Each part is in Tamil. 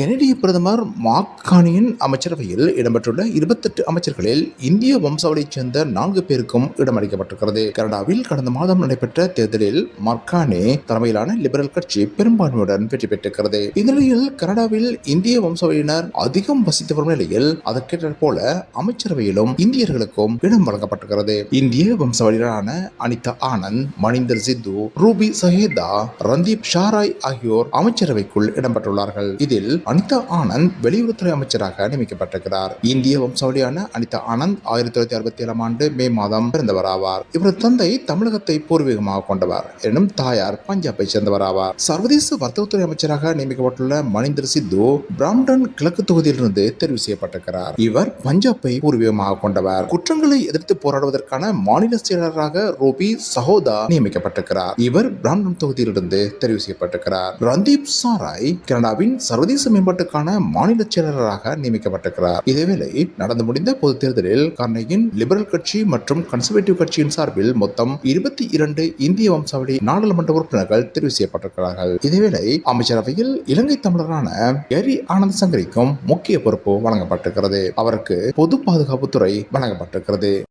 கெனடிய பிரதமர் மாக்கானியின் அமைச்சரவையில் இடம்பெற்றுள்ள இருபத்தெட்டு அமைச்சர்களில் இந்திய வம்சாவளியைச் சேர்ந்த நான்கு பேருக்கும் இடமளிக்கப்பட்டிருக்கிறது. கனடாவில் கடந்த மாதம் நடைபெற்ற தேர்தலில் மர்கானே தலைமையிலான லிபரல் கட்சி பெரும்பான்மையுடன் வெற்றி பெற்றிருக்கிறது. இந்நிலையில் கனடாவில் இந்திய வம்சாவளியினர் அதிகம் வசித்து வரும் நிலையில் அதற்கேற்ற போல அமைச்சரவையிலும் இந்தியர்களுக்கும் இடம் வழங்கப்பட்டிருக்கிறது. இந்திய வம்சாவளியினரான அனிதா ஆனந்த் மணிந்தர் சித்து ரூபி சஹேதா ரந்தீப் ஷாராய் ஆகியோர் அமைச்சரவைக்குள் இடம்பெற்றுள்ளார்கள். இதில் அனிதா ஆனந்த் வெளியுறவுத்துறை அமைச்சராக நியமிக்கப்பட்டிருக்கிறார். இந்திய வம்சாவளியான அனிதா ஆனந்த் ஆயிரத்தி தொள்ளாயிரத்தி அறுபத்தி ஏழாம் ஆண்டு மே மாதம் பிறந்தவர் ஆவார் இவரது தந்தை தமிழகத்தை பூர்வீகமாக கொண்டவர். எனும் தாயார் பஞ்சாபை சேர்ந்தவர் ஆவார் சர்வதேச வர்த்தகத்துறை அமைச்சராக நியமிக்கப்பட்டுள்ள மணிந்தர் சித்து பிராம்டன் கிழக்கு தொகுதியிலிருந்து தெரிவு செய்யப்பட்டிருக்கிறார். இவர் பஞ்சாபை பூர்வீகமாக கொண்டவர். குற்றங்களை எதிர்த்து போராடுவதற்கான மாநில செயலராக ரூபி சகோதா நியமிக்கப்பட்டிருக்கிறார். இவர் பிராம்டன் தொகுதியிலிருந்து தெரிவு செய்யப்பட்டிருக்கிறார். ரந்தீப் சாராய் கனடாவின் சர்வதேச மேம்பாட்டுக்கான மாநில செயலராக நியமிக்கப்பட்டிருக்கிறார். இதேவேளை நடந்து முடிந்த பொது தேர்தலில் கர்னையின் லிபரல் கட்சி மற்றும் கன்சர்வேட்டிவ் கட்சியின் சார்பில் மொத்தம் இருபத்தி இரண்டு இந்திய வம்சாவளி நாடாளுமன்ற உறுப்பினர்கள் தெரிவு செய்யப்பட்டிருக்கிறார்கள். இதேவேளை அமைச்சரவையில் இலங்கை தமிழரான எரி ஆனந்த் சங்கரிக்கும் முக்கிய பொறுப்பு வழங்கப்பட்டிருக்கிறது. அவருக்கு பொது பாதுகாப்புத்துறை வழங்கப்பட்டிருக்கிறது.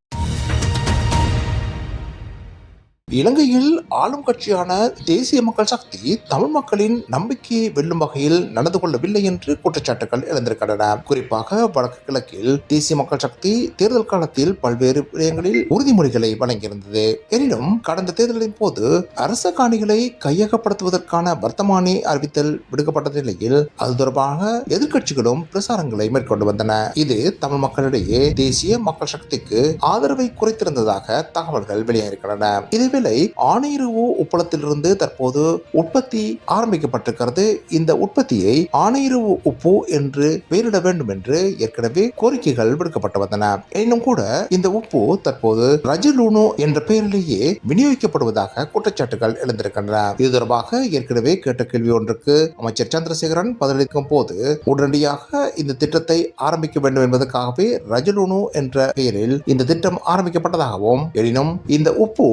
இலங்கையில் ஆளும் கட்சியான தேசிய மக்கள் சக்தி தமிழ் மக்களின் நம்பிக்கையை வெல்லும் வகையில் நடந்து கொள்ளவில்லை என்று குற்றச்சாட்டுகள் எழுந்திருக்கின்றன. குறிப்பாக வடக்கு கிழக்கில் தேசிய மக்கள் சக்தி தேர்தல் காலத்தில் பல்வேறு விடயங்களில் உறுதிமொழிகளை வழங்கியிருந்தது. எனினும் கடந்த தேர்தலின் போது அரச காணிகளை கையகப்படுத்துவதற்கான வர்த்தமானி அறிவித்தல் விடுக்கப்பட்ட நிலையில் அது தொடர்பாக எதிர்க்கட்சிகளும் பிரசாரங்களை மேற்கொண்டு வந்தன. இது தமிழ் மக்களிடையே தேசிய மக்கள் சக்திக்கு ஆதரவை குறைத்திருந்ததாக தகவல்கள் வெளியாகிருக்கின்றன இந்நிலை ஆணையருவு உப்பளத்திலிருந்து தற்போது உற்பத்தி ஆரம்பிக்கப்பட்டிருக்கிறது. இந்த உற்பத்தியை ஆணையருவு உப்பு என்று பெயரிட வேண்டும் என்று ஏற்கனவே கோரிக்கைகள் விடுக்கப்பட்டு வந்தன. எனினும் கூட இந்த உப்பு தற்போது ரஜலூனோ என்ற பெயரிலேயே விநியோகிக்கப்படுவதாக குற்றச்சாட்டுகள் எழுந்திருக்கின்றன. இது தொடர்பாக ஏற்கனவே கேட்ட கேள்வி ஒன்றுக்கு அமைச்சர் சந்திரசேகரன் பதிலளிக்கும் போது உடனடியாக இந்த திட்டத்தை ஆரம்பிக்க வேண்டும் என்பதற்காகவே ரஜலூனோ என்ற பெயரில் இந்த திட்டம் ஆரம்பிக்கப்பட்டதாகவும் எனினும் இந்த உப்பு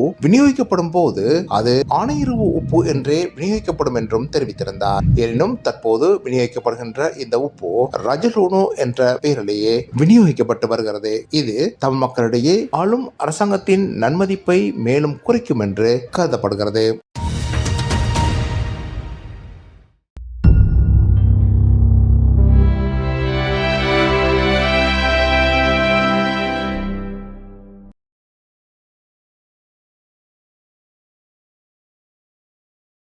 விநியோகிக்கப்படும் போது அது ஆணையருவு உப்பு என்றே விநியோகிக்கப்படும் என்றும் தெரிவித்திருந்தார். எனினும் தற்போது விநியோகிக்கப்படுகின்ற இந்த உப்பு ரஜலூனு என்ற பெயரிலேயே விநியோகிக்கப்பட்டு வருகிறது. இது தமிழ் மக்களிடையே ஆளும் அரசாங்கத்தின் நன்மதிப்பை மேலும் குறைக்கும் என்று கருதப்படுகிறது.